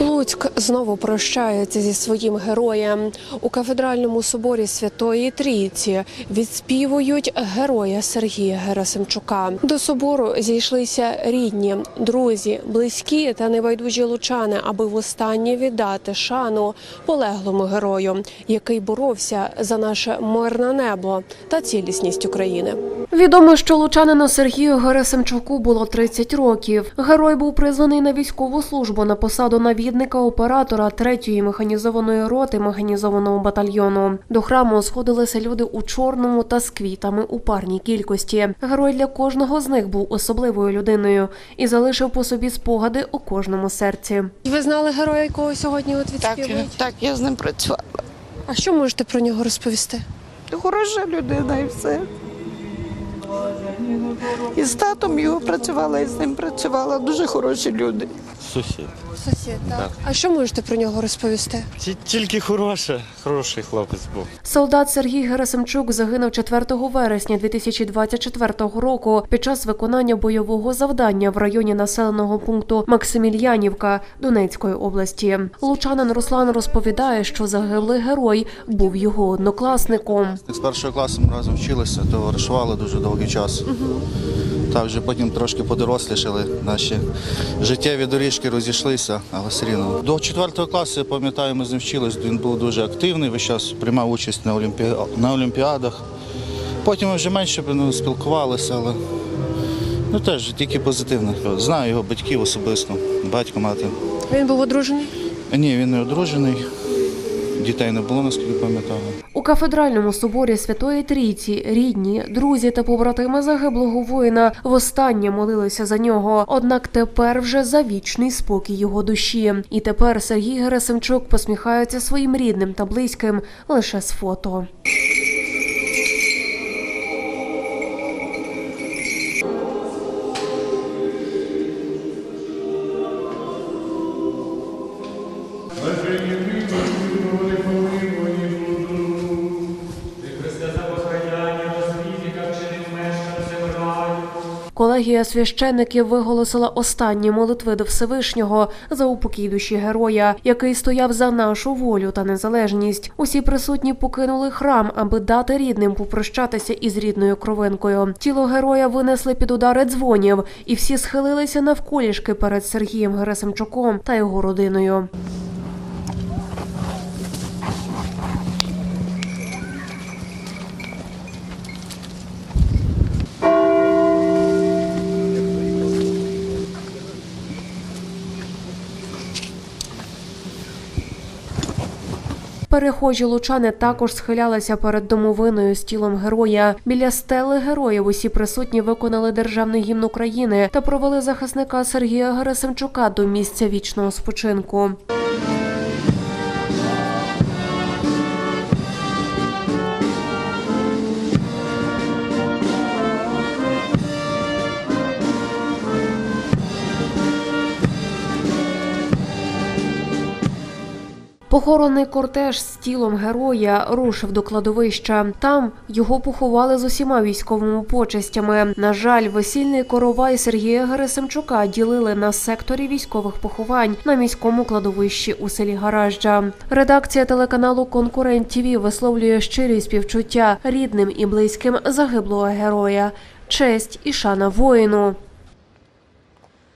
Луцьк знову прощається зі своїм героєм. У кафедральному соборі Святої Трійці відспівують героя Сергія Герасимчука. До собору зійшлися рідні, друзі, близькі та небайдужі лучани, аби востаннє віддати шану полеглому герою, який боровся за наше мирне небо та цілісність України. Відомо, що лучанину Сергію Герасимчуку було 30 років. Герой був призваний на військову службу на посаду навідника оператора 3-ї механізованої роти механізованого батальйону. До храму сходилися люди у чорному та з квітами у парній кількості. Герой для кожного з них був особливою людиною і залишив по собі спогади у кожному серці. Ви знали героя, якого сьогодні от Так, так, я з ним працювала. А що можете про нього розповісти? Хороша людина і все. І з татом його працювала, і з ним працювала. Дуже хороші люди. Сусід. Сусід, так. А що можете про нього розповісти? Ті- Тільки хороше, хороший хлопець був. Солдат Сергій Герасимчук загинув 4 вересня 2024 року під час виконання бойового завдання в районі населеного пункту Максимільянівка Донецької області. Лучанин Руслан розповідає, що загиблий герой був його однокласником. З першого класу ми разом вчилися, товаришували дуже довгий час. Так, вже потім трошки подорослішали, наші життєві доріжки розійшлися, але все рівно. До четвертого класу, я пам'ятаю, ми з ним вчились, він був дуже активний, весь час приймав участь на, олімпі... на олімпіадах. Потім ми вже менше ну, спілкувалися, але ну, теж тільки позитивно. Знаю його батьків особисто, батько, мати. Він був одружений. Ні, він не одружений, дітей не було, наскільки пам'ятаю. У кафедральному соборі Святої Трійці рідні, друзі та побратими загиблого воїна востаннє молилися за нього. Однак тепер вже за вічний спокій його душі. І тепер Сергій Герасимчук посміхається своїм рідним та близьким лише з фото. Колегія священників виголосила останні молитви до Всевишнього за упокій душі героя, який стояв за нашу волю та незалежність. Усі присутні покинули храм, аби дати рідним попрощатися із рідною кровинкою. Тіло героя винесли під удари дзвонів, і всі схилилися навколішки перед Сергієм Герасимчуком та його родиною. Перехожі лучани також схилялися перед домовиною з тілом героя. Біля стели героїв усі присутні виконали державний гімн України та провели захисника Сергія Герасимчука до місця вічного спочинку. Похоронний кортеж з тілом героя рушив до кладовища. Там його поховали з усіма військовими почестями. На жаль, весільний коровай Сергія Герасимчука ділили на секторі військових поховань на міському кладовищі у селі Гаражджа. Редакція телеканалу Конкурент ТІВІ висловлює щирі співчуття рідним і близьким загиблого героя. Честь і шана воїну.